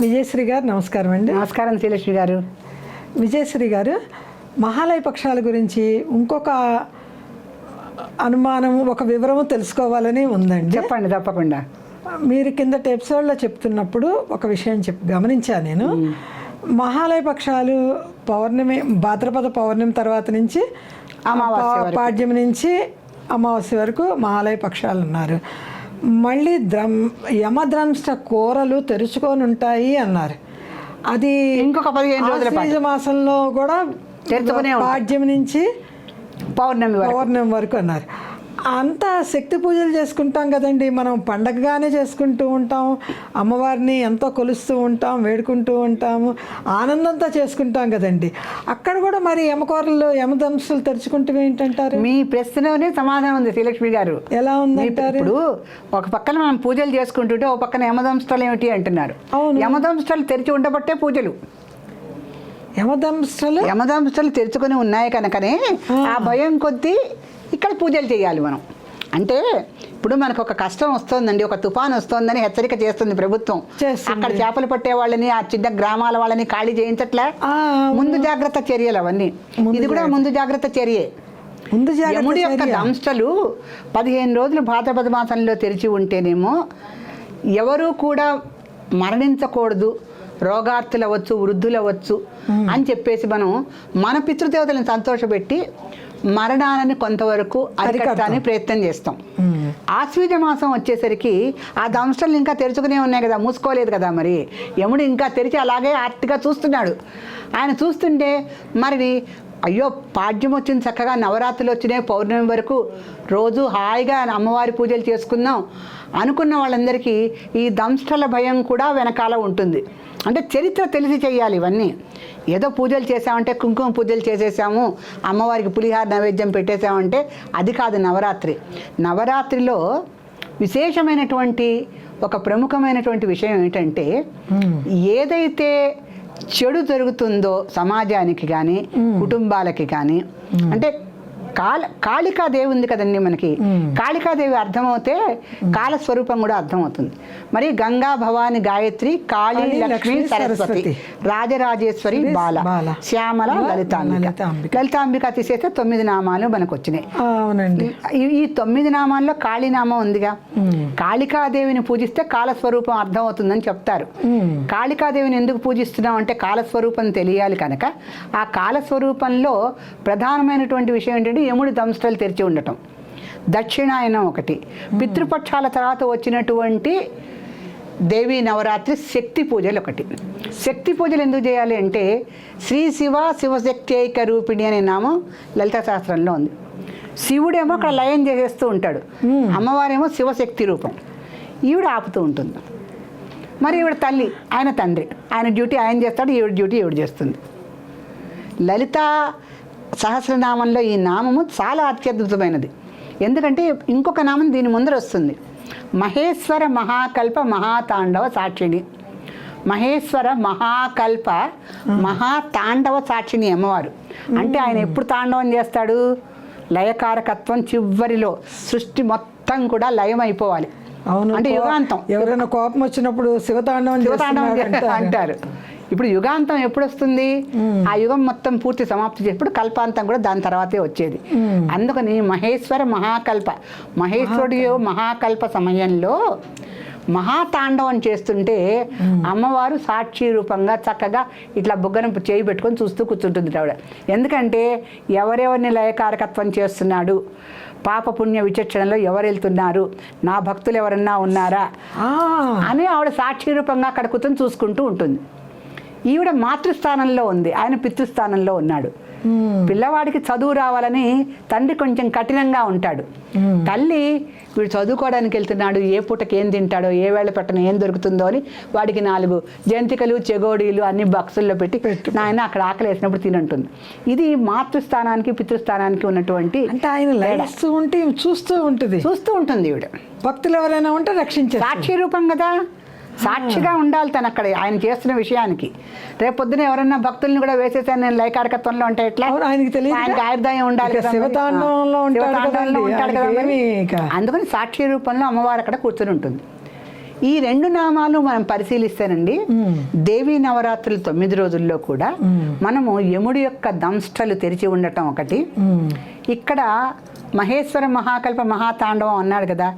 విజయశ్రీ గారు నమస్కారం అండి. నమస్కారం శ్రీలక్ష్మి గారు. విజయశ్రీ గారు మహాలయ పక్షాల గురించి ఇంకొక అనుమానం ఒక వివరము తెలుసుకోవాలని ఉందండి. చెప్పండి తప్పకుండా. మీరు కిందటి ఎపిసోడ్లో చెప్తున్నప్పుడు ఒక విషయం చెప్ గమనించాను నేను. మహాలయ పక్షాలు పౌర్ణమి భాద్రపద పౌర్ణమి తర్వాత నుంచి పాడ్యం నుంచి అమావాస్య వరకు మహాలయ పక్షాలు ఉన్నారు. మళ్ళీ ద్రమ్ యమద్రంష్ట కూరలు తెరుచుకొని ఉంటాయి అన్నారు. అది ఇంకొక పదిహేను రోజుల మాసంలో కూడా. పాడ్యం నుంచి పౌర్ణమి పౌర్ణమి వరకు అన్నారు. అంత శక్తి పూజలు చేసుకుంటాం కదండి. మనం పండగగానే చేసుకుంటూ ఉంటాం. అమ్మవారిని ఎంతో కొలుస్తూ ఉంటాం వేడుకుంటూ ఉంటాము ఆనందంతో చేసుకుంటాం కదండి. అక్కడ కూడా మరి యమకూరలు యమదంశలు తెరుచుకుంటూ ఏంటంటారు? మీ ప్రశ్నలోనే సమాధానం ఉంది శ్రీలక్ష్మి గారు. ఎలా ఉందంటారు? ఇప్పుడు ఒక పక్కన మనం పూజలు చేసుకుంటుంటే ఒక పక్కన యమదంష్టాలు ఏమిటి అంటున్నారు. అవును. యమదంష్టాలు తెరిచి ఉండబట్టే పూజలు. యమదంశలు యమదంష్టాలు తెరుచుకొని ఉన్నాయి కనుకనే ఆ భయం కొద్దీ ఇక్కడ పూజలు చేయాలి మనం. అంటే ఇప్పుడు మనకు ఒక కష్టం వస్తుందండి ఒక తుఫాన్ వస్తుందని హెచ్చరిక చేస్తుంది ప్రభుత్వం. అక్కడ చేపలు పట్టే వాళ్ళని ఆ చిన్న గ్రామాల వాళ్ళని ఖాళీ చేయించట్లే? ముందు జాగ్రత్త చర్యలు అవన్నీ. ఇది కూడా ముందు జాగ్రత్త చర్యే. ముందు యముడి యొక్క. దంష్టలు పదిహేను రోజులు భాద్రపద మాసంలో తెరిచి ఉంటేనేమో ఎవరు కూడా మరణించకూడదు రోగార్తులు అవ్వచ్చు వృద్ధులు అవ్వచ్చు అని చెప్పేసి మనం మన పితృదేవతలను సంతోషపెట్టి మరణాలను కొంతవరకు అరికట్టడానికి ప్రయత్నం చేస్తాం. ఆశ్వీజ మాసం వచ్చేసరికి ఆ దంష్టలు ఇంకా తెరుచుకునే ఉన్నాయి కదా మూసుకోలేదు కదా మరి. యముడు ఇంకా తెరిచి అలాగే ఆర్తిగా చూస్తున్నాడు. ఆయన చూస్తుంటే మరి అయ్యో పాడ్యం వచ్చింది చక్కగా నవరాత్రులు వచ్చినాయి పౌర్ణమి వరకు రోజు హాయిగా అమ్మవారి పూజలు చేసుకుందాం అనుకున్న వాళ్ళందరికీ ఈ దంష్టల భయం కూడా వెనకాల ఉంటుంది. అంటే చరిత్ర తెలిసి చేయాలి ఇవన్నీ. ఏదో పూజలు చేసామంటే కుంకుమ పూజలు చేసేసాము అమ్మవారికి పులిహార నైవేద్యం పెట్టేసామంటే అది కాదు నవరాత్రి. నవరాత్రిలో విశేషమైనటువంటి ఒక ప్రముఖమైనటువంటి విషయం ఏంటంటే ఏదైతే చెడు జరుగుతుందో సమాజానికి కానీ కుటుంబాలకి కానీ అంటే కాళ కాళికాదేవి ఉంది కదండి మనకి. కాళికాదేవి అర్థమవుతే కాల స్వరూపం కూడా అర్థమవుతుంది. మరి గంగా భవాని గాయత్రి కాళీ లక్ష్మి సరస్వతి. రాజరాజేశ్వరి బాల. శ్యామల లలితాంబిక. లలితాంబిక. తీసేస్తే తొమ్మిది నామాలు మనకు వచ్చినాయి అవునండి. ఈ- తొమ్మిది నామాల్లో కాళీనామం ఉందిగా. కాళికాదేవిని పూజిస్తే కాలస్వరూపం అర్థమవుతుందని చెప్తారు. ఉమ్. కాళికాదేవిని ఎందుకు పూజిస్తున్నాం అంటే కాలస్వరూపం తెలియాలి కనుక. ఆ కాలస్వరూపంలో ప్రధానమైనటువంటి విషయం ఏంటంటే యముడి దంష్టలు తెరిచి ఉండటం. దక్షిణాయనం ఒకటి. పితృపక్షాల తర్వాత వచ్చినటువంటి దేవీ నవరాత్రి శక్తి పూజలు ఒకటి. శక్తి పూజలు ఎందుకు చేయాలి అంటే శ్రీ శివ శివశక్తి రూపిణి అనే నామం లలిత శాస్త్రంలో ఉంది. శివుడేమో అక్కడ లయం చేసేస్తూ ఉంటాడు. అమ్మవారేమో శివశక్తి రూపం. ఈవిడ ఆపుతూ ఉంటుంది. మరి ఈవిడ తల్లి ఆయన తండ్రి. ఆయన డ్యూటీ ఆయన చేస్తాడు ఈవిడ డ్యూటీ ఈవిడ చేస్తుంది. లలిత సహస్రనామంలో ఈ నామము చాలా అత్యద్భుతమైనది. ఎందుకంటే ఇంకొక నామం దీని ముందర వస్తుంది. మహేశ్వర మహాకల్ప మహాతాండవ సాక్షిణి. మహేశ్వర మహాకల్ప మహాతాండవ సాక్షిణి అమ్మవారు. అంటే ఆయన ఎప్పుడు తాండవం చేస్తాడు? లయకారకత్వం చివరిలో సృష్టి మొత్తం కూడా లయం అయిపోవాలి అవును అంటే యుగాంతం. ఎవరైనా కోపం వచ్చినప్పుడు శివతాండవం శివతాండవం అంటారు ఇప్పుడు యుగాంతం ఎప్పుడు వస్తుంది ఆ యుగం మొత్తం పూర్తి సమాప్తి చేసినప్పుడు కల్పాంతం కూడా దాని తర్వాతే వచ్చేది. అందుకని మహేశ్వర మహాకల్ప మహేశ్వరుడు మహాకల్ప. సమయంలో మహాతాండవం చేస్తుంటే అమ్మవారు సాక్షి రూపంగా చక్కగా ఇట్లా బుగ్గన చేయి పెట్టుకొని చూస్తూ కూర్చుంటుంది ఆవిడ. ఎందుకంటే ఎవరెవరిని లయకారకత్వం చేస్తున్నాడు? పాప పుణ్య విచక్షణలో ఎవరు వెళ్తున్నారు నా భక్తులు ఎవరన్నా ఉన్నారా అని ఆవిడ సాక్షి రూపంగా అక్కడ కూర్చొని చూసుకుంటూ ఉంటుంది. ఈవిడ మాతృస్థానంలో ఉంది. ఆయన పితృస్థానంలో ఉన్నాడు. పిల్లవాడికి చదువు రావాలని తండ్రి కొంచెం కఠినంగా ఉంటాడు. తల్లి వీడు చదువుకోవడానికి వెళ్తున్నాడు. ఏ పూటకి ఏం తింటాడో ఏ వేళ పెట్టన ఏం దొరుకుతుందో అని వాడికి నాలుగు జంతికలు చెగోడీలు అన్ని బాక్సుల్లో పెట్టి నాయన అక్కడ ఆకలి వేసినప్పుడు తినంటుంది. ఇది మాతృస్థానానికి పితృస్థానానికి ఉన్నటువంటి అంటే ఆయన ఉంటే చూస్తూ ఉంటుంది. చూస్తూ ఉంటుంది ఈవిడ. భక్తులు ఎవరైనా ఉంటే రక్షించారు సాక్షి రూపం కదా. సాక్షిగా ఉండాలి తను అక్కడ ఆయన చేస్తున్న విషయానికి. రేపు పొద్దున ఎవరన్నా భక్తుల్ని కూడా వేసేసాను నేను లైకారకత్వంలో ఉంటే ఎట్లా? ఆయనకి. ఆయనకి ఆయుర్దాయం ఉండాలి ఉంటాడు కదా అందుకని సాక్షి రూపంలో అమ్మవారు అక్కడ కూర్చొని ఉంటుంది. ఈ రెండు నామాలు మనం పరిశీలిస్తేనండి మ్మ్. దేవీ నవరాత్రులు తొమ్మిది రోజుల్లో కూడా మనము యముడి యొక్క దంష్టలు తెరిచి ఉండటం ఒకటి. ఇక్కడ మహేశ్వర మహాకల్ప మహాతాండవం అన్నాడు కదా.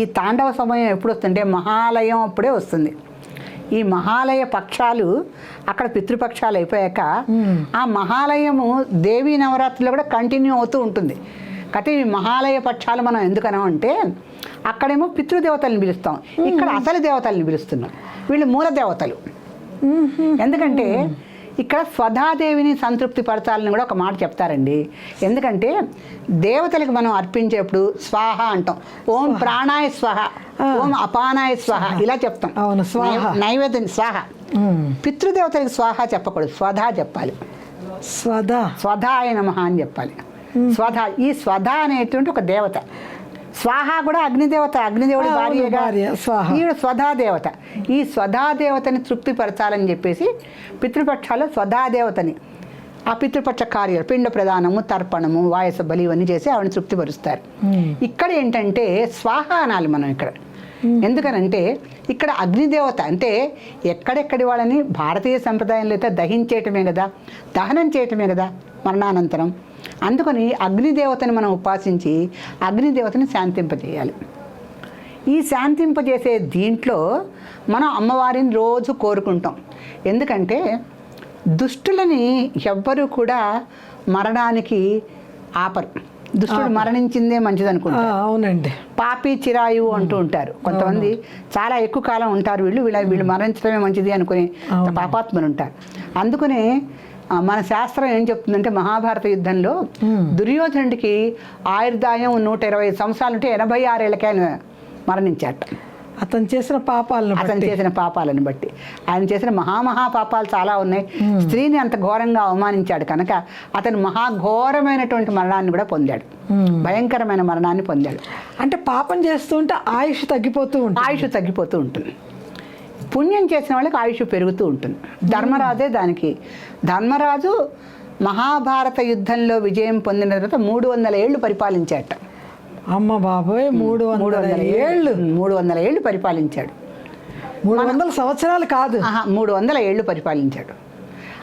ఈ తాండవ సమయం ఎప్పుడు వస్తుంటే మహాలయం అప్పుడే వస్తుంది. ఈ మహాలయ పక్షాలు అక్కడ పితృపక్షాలు అయిపోయాక ఆ మహాలయము దేవీ నవరాత్రిలో కూడా కంటిన్యూ అవుతూ ఉంటుంది. కాకపోతే ఈ మహాలయ పక్షాలు మనం ఎందుకనం అంటే అక్కడేమో పితృదేవతల్ని పిలుస్తాం. ఇక్కడ అసలు దేవతల్ని పిలుస్తున్నాం. వీళ్ళు మూల దేవతలు. ఎందుకంటే ఇక్కడ స్వధాదేవిని సంతృప్తి పరచాలని కూడా ఒక మాట చెప్తారండి. ఎందుకంటే దేవతలకు మనం అర్పించేప్పుడు స్వాహ అంటాం. ఓం ప్రాణాయ స్వహ ఓం అపానాయ స్వహ ఇలా చెప్తాం. అవును, స్వాహ. నైవేద్యం స్వాహ. పితృదేవతలకు స్వాహ చెప్పకూడదు. స్వధా చెప్పాలి. స్వదా స్వధాయ నమః అని చెప్పాలి. స్వధ ఈ స్వధ అనేటువంటి ఒక దేవత. స్వాహ కూడా అగ్నిదేవత. అగ్నిదేవుడి భార్య, స్వాహ. ఈవిడ స్వధాదేవత. ఈ స్వధాదేవతని తృప్తిపరచాలని చెప్పేసి పితృపక్షాలు స్వధాదేవతని ఆ పితృపక్ష కార్యాలు పిండ ప్రదానము తర్పణము వాయస బలి ఇవన్నీ చేసి ఆవిడని తృప్తిపరుస్తారు. ఇక్కడ ఏంటంటే స్వాహ అనాలి మనం ఇక్కడ. ఎందుకనంటే ఇక్కడ అగ్నిదేవత అంటే ఎక్కడెక్కడి వాళ్ళని భారతీయ సంప్రదాయంలో అయితే దహించేయటమే కదా దహనం చేయటమే కదా మరణానంతరం. అందుకని అగ్నిదేవతని మనం ఉపాసించి అగ్నిదేవతని శాంతింపజేయాలి. ఈ శాంతింపజేసే దీంట్లో మనం అమ్మవారిని రోజు కోరుకుంటాం. ఎందుకంటే దుష్టులని ఎవ్వరూ కూడా మరణానికి ఆపరు. దుష్టుడు మరణించిందే మంచిది ఆ, అనుకుంటారు అవునండి. పాపి చిరాయు అంటూ ఉంటారు కొంతమంది చాలా ఎక్కువ కాలం ఉంటారు వీళ్ళు వీళ్ళ వీళ్ళు మరణించడమే మంచిది అనుకునే పాపాత్మలు ఉంటారు. అందుకనే మన శాస్త్రం ఏం చెప్తుందంటే మహాభారత యుద్ధంలో దుర్యోధనుడికి ఆయుర్దాయం నూట ఇరవై సంవత్సరాలు ఉంటే ఎనభై ఆరేళ్ళకే ఆయన మరణించాట. అతను చేసిన పాపాలను అతను చేసిన పాపాలను బట్టి. ఆయన చేసిన మహామహా పాపాలు చాలా ఉన్నాయి. స్త్రీని అంత ఘోరంగా అవమానించాడు కనుక అతను మహాఘోరమైనటువంటి మరణాన్ని కూడా పొందాడు. భయంకరమైన మరణాన్ని పొందాడు. అంటే పాపం చేస్తుంటే ఆయుష్ తగ్గిపోతూ ఉంటుంది. ఆయుష్ తగ్గిపోతూ ఉంటుంది. పుణ్యం చేసిన వాళ్ళకి ఆయుష్ పెరుగుతూ ఉంటుంది. ధర్మరాజే దానికి. ధర్మరాజు మహాభారత యుద్ధంలో విజయం పొందిన తర్వాత మూడు వందల ఏళ్ళు పరిపాలించాట. అమ్మ బాబోయ్ మూడు మూడు వందల ఏళ్ళు. మూడు వందల ఏళ్ళు పరిపాలించాడు. మూడు వందల సంవత్సరాలు కాదు. మూడు వందల ఏళ్ళు పరిపాలించాడు.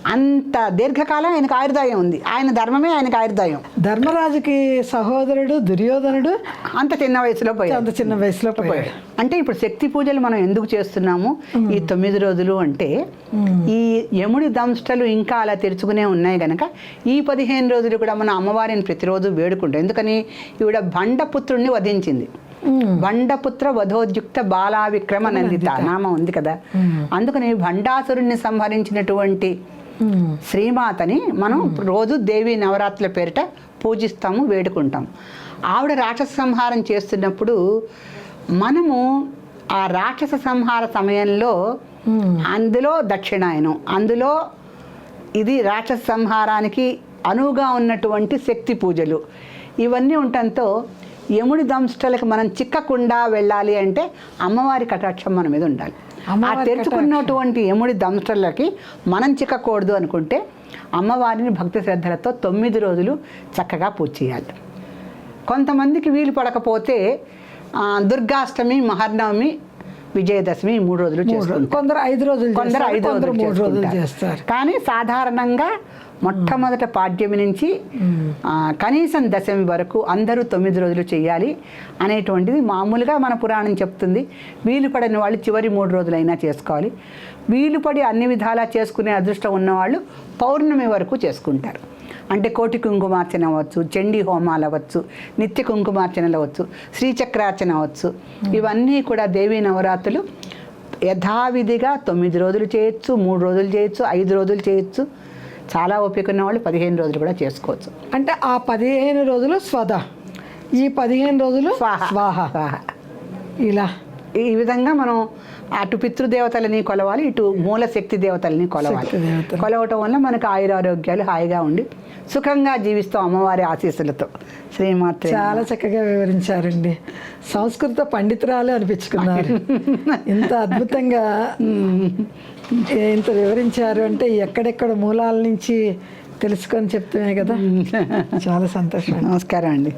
అంత దీర్ఘకాలం ఆయనకు ఆయుర్దాయం ఉంది. ఆయన ధర్మమే ఆయనకు ఆయుర్దాయం. ధర్మరాజుకి సహోదరుడు దుర్యోధనుడు అంత చిన్న వయసులో పోయాడు. అంత చిన్న వయసులో పోయాడు. అంటే ఇప్పుడు శక్తి పూజలు మనం ఎందుకు చేస్తున్నాము? ఈ తొమ్మిది రోజులు అంటే ఈ యముడి దంష్టలు ఇంకా అలా తెరుచుకునే ఉన్నాయి గనక ఈ పదిహేను రోజులు కూడా మన అమ్మవారిని ప్రతిరోజు వేడుకుంటాం. ఎందుకని? ఈవిడ భండపుత్రుణ్ణి వధించింది. భండపుత్ర వధోద్యుక్త బాలా విక్రమ నందిత. నామం ఉంది కదా. అందుకని భండాసురుణ్ణి సంహరించినటువంటి. శ్రీమాతని మనం రోజు దేవి నవరాత్రుల పేరిట పూజిస్తాము వేడుకుంటాం ఆవిడ రాక్షస సంహారం చేస్తున్నప్పుడు మనము ఆ రాక్షస సంహార సమయంలో అందులో దక్షిణాయనం అందులో ఇది రాక్షస సంహారానికి అనువుగా ఉన్నటువంటి శక్తి పూజలు. ఇవన్నీ ఉండటంతో యముడి దంష్టలకు మనం చిక్కకుండా వెళ్ళాలి అంటే అమ్మవారి కటాక్షం మన మీద ఉండాలి. ఆ తెరుచుకున్నటువంటి యముడి దంష్టలకి మనం చిక్కకూడదు అనుకుంటే అమ్మవారిని భక్తి శ్రద్ధలతో తొమ్మిది రోజులు చక్కగా పూజ చేయాలి కొంతమందికి వీలు పడకపోతే ఆ, దుర్గాష్టమి మహర్నవమి విజయదశమి మూడు రోజులు రోజులు. కొందరు ఐదు రోజులు కొందరు చేస్తారు, ఐదు రోజులు మూడు రోజులు. చేస్తారు కానీ సాధారణంగా మొట్టమొదట పాడ్యమి నుంచి కనీసం దశమి వరకు అందరూ తొమ్మిది రోజులు చేయాలి అనేటువంటిది మామూలుగా మన పురాణం చెప్తుంది. వీలు పడని వాళ్ళు చివరి మూడు రోజులైనా చేసుకోవాలి. వీలు పడి అన్ని విధాలా చేసుకునే అదృష్టం ఉన్నవాళ్ళు పౌర్ణమి వరకు చేసుకుంటారు. అంటే కోటి కుంకుమార్చన అవ్వచ్చు చండీ హోమాలు అవ్వచ్చు నిత్య కుంకుమార్చనలు అవ్వచ్చు శ్రీచక్రార్చన అవ్వచ్చు. ఇవన్నీ కూడా దేవీ నవరాత్రులు యథావిధిగా తొమ్మిది రోజులు చేయొచ్చు మూడు రోజులు చేయొచ్చు ఐదు రోజులు చేయొచ్చు. చాలా ఓపిక ఉన్న వాళ్ళు పదిహేను రోజులు కూడా చేసుకోవచ్చు. అంటే ఆ పదిహేను రోజులు స్వద. ఈ పదిహేను రోజులు స్వాహ. ఇలా. ఈ విధంగా మనం అటు పితృదేవతలని కొలవాలి ఇటు మూల శక్తి దేవతలని కొలవాలి. కొలవటం వల్ల మనకు ఆయురారోగ్యాలు హాయిగా ఉండి సుఖంగా జీవిస్తాం అమ్మవారి ఆశీస్సులతో. శ్రీమాత్రే చాలా చక్కగా వివరించారండి. సంస్కృత పండితురాలు అనిపించుకున్నారు. ఇంత అద్భుతంగా ఇంత వివరించారు అంటే ఎక్కడెక్కడ మూలాల నుంచి తెలుసుకొని చెప్తున్నాయి కదా. చాలా సంతోషం నమస్కారం అండి.